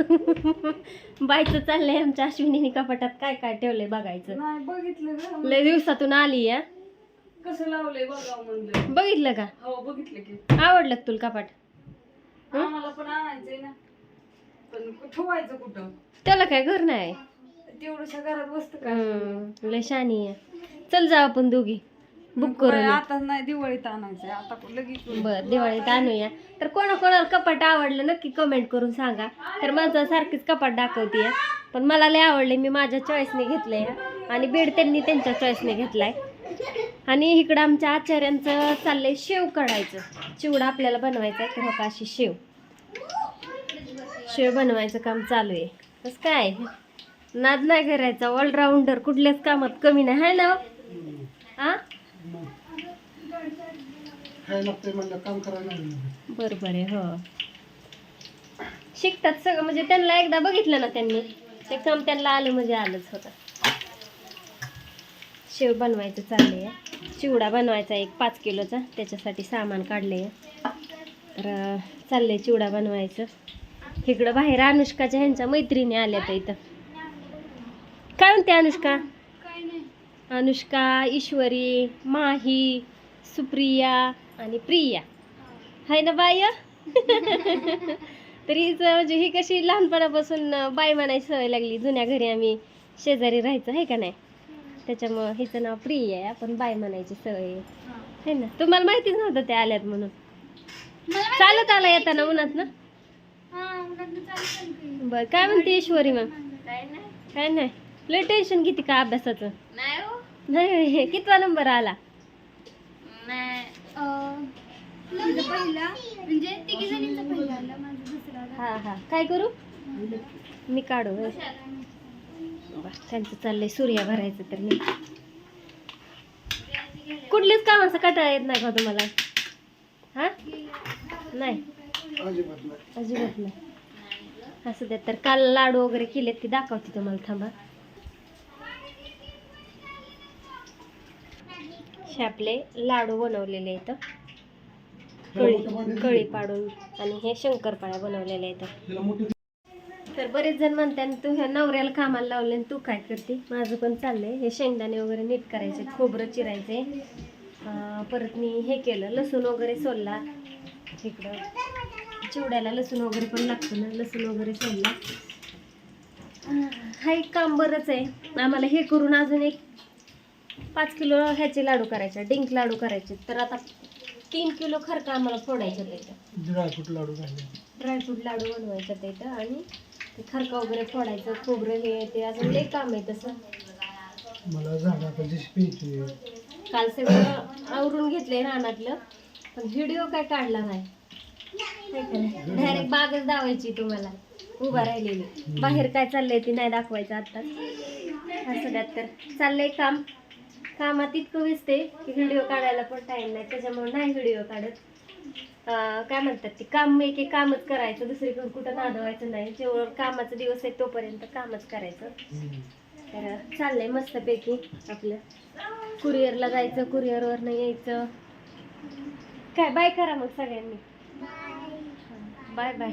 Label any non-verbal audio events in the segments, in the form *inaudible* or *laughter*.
*laughs* बायचं चाललंय आमच्या अश्विनीने कपाटात काय काय ठेवलंय बघायचं. नाही बघितलं लय दिवसातून आली या. कसं लावलंय बघावं म्हणलं. बघितलं का? हो बघितलं की. आवडलं का तुला कपाट? आम्हाला पण आणायचंय ना. पण कु- ठेवायचं कुठं? त्याला काय घर नाही. तेवढ्याशा घरात काय हम्म, लय शानी आहे. चल जाऊ आपण दोघी. बुक करू आता नाही दिवाळीत आणायचंय. आता लगेच बर दिवाळीत आणूया. तर कोणा कोणाला कपाट आवडलं नक्की कमेंट करून सांगा. तर माझं सारखीच कपाट दाखवते पण मला लय आवडले मी माझ्या चॉईसने घेतलंय. आणि बेड त्यांनी त्यांच्या चॉईसने घेतलाय. आणि इकडं आमच्या आचार्यांचं चाललंय शेव काढायचं. चिवडा आपल्याला बनवायचा आहे तर हो का अशी शेव. शेव बनवायचं काम चालू आहे. कसं काय? नाद नाही करायचा. ऑलराऊंडर कुठल्याच कामात कमी नाही हाय ना हो? हा बरोबर आहे हो. शिकतात सगळं म्हणजे त्यांना एकदा बघितलं ना त्यांनी ते काम त्यांना आलं म्हणजे आलंच होतं. शेव बनवायचं चाललंय चिवडा बनवायचा एक पाच किलोचा त्याच्यासाठी सामान काढले तर चाललंय चिवडा बनवायचं. इकडं बाहेर अनुष्काच्या ह्यांच्या मैत्रिणी आल्या तर इथं. काय म्हणते अनुष्का? अनुष्का ईश्वरी माही सुप्रिया आणि प्रिया. हाय ना बाय? तरी म्हणजे ही कशी लहानपणापासून बाय म्हणायची सवय लागली. जुन्या घरी आम्ही शेजारी राहायचं आहे का नाही? त्याच्यामुळं हिचं नाव प्रिया आहे. आपण बाय म्हणायची सवय आहे. है ना? तुम्हाला माहितीच नव्हतं त्या आल्यात म्हणून. चालत आला येताना उन्हात ना बर काय म्हणते ईश्वरी मग काय नाही. लय टेन्शन किती का अभ्यासाचं? नाही कितवा नंबर आला? हा हा. काय करू? मी काढू होय. बरं, त्यांचं चाललंय सूर्या भरायचं तर मी. कुठलीच कामाचा कटाळा येत नाही का तुम्हाला? हा? नाही. अजिबात नाही. असं द्या तर काल लाडू वगैरे केलेत ते दाखवते तुम्हाला थांबा. हे आपले लाडू बनवलेले आहेत. कळी कळी पाडून आणि हे शंकरपाळ्या बनवलेल्या आहेत. तर बरेच जण म्हणतात तू ह्या नवऱ्याला कामाला लावले आणि तू काय करते? माझं पण चाललंय. हे शेंगदाणे वगैरे नीट करायचे खोबरं चिरायचे. परत मी हे केलं लसूण वगैरे सोलला. इकडं चिवड्याला लसूण वगैरे पण लागतं ना लसूण वगैरे सोलला. हा एक काम बरंच आहे. आम्हाला हे करून अजून एक पाच किलो ह्याचे लाडू करायचे डिंक लाडू करायचे. तर आता तीन किलो खरका आम्हाला फोडायचं त्याचं ड्रायफ्रूट लाडू ड्रायफ्रूट लाडू बनवायचं त्याचं आणि ते खरका वगैरे फोडायचं खोबरं हे ते अजून लई काम आहे तसं. मला काल सगळं आवरून घेतलंय रानातलं पण व्हिडिओ काय काढला नाही. डायरेक्ट बागच दावायची तुम्हाला. उभा राहिलेली. बाहेर काय चाललंय ती नाही दाखवायचं आता. असं द्यात तर चाललंय काम. कामात इतकं विसते की व्हिडिओ काढायला पण टाइम नाही. त्याच्यामुळे नाही व्हिडिओ काढत. काय म्हणतात ते काम एक एक कामच करायचं दुसरीकडे कुठं नादवायचं नाही. जेवढं कामाचा दिवस आहे तोपर्यंत कामच करायचं. तर चाललंय मस्तपैकी आपलं. कुरिअरला जायचं कुरिअरवरनं यायचं. काय बाय करा मग सगळ्यांनी. बाय बाय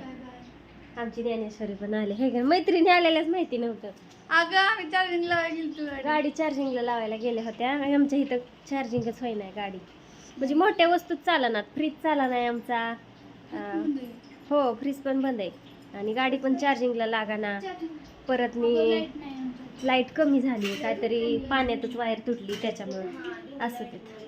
आमची ज्ञानेश्वरी पण आले. हे का मैत्रिणी आलेल्याच माहिती नव्हतं. अगं आम्ही चार्जिंग लावायला गेलतो गाडी चार्जिंगला लावायला गेल्या होत्या. आणि आमच्या इथं चार्जिंगच होई नाही गाडी. म्हणजे मोठ्या वस्तूच चालनात. फ्रीज चाला नाही आमचा. अं, हो फ्रीज पण बंद आहे. आणि गाडी पण चार्जिंगला लागाना. परत मी लाइट कमी झाली काहीतरी पाण्यातच वायर तुटली त्याच्यामुळं. असं ते.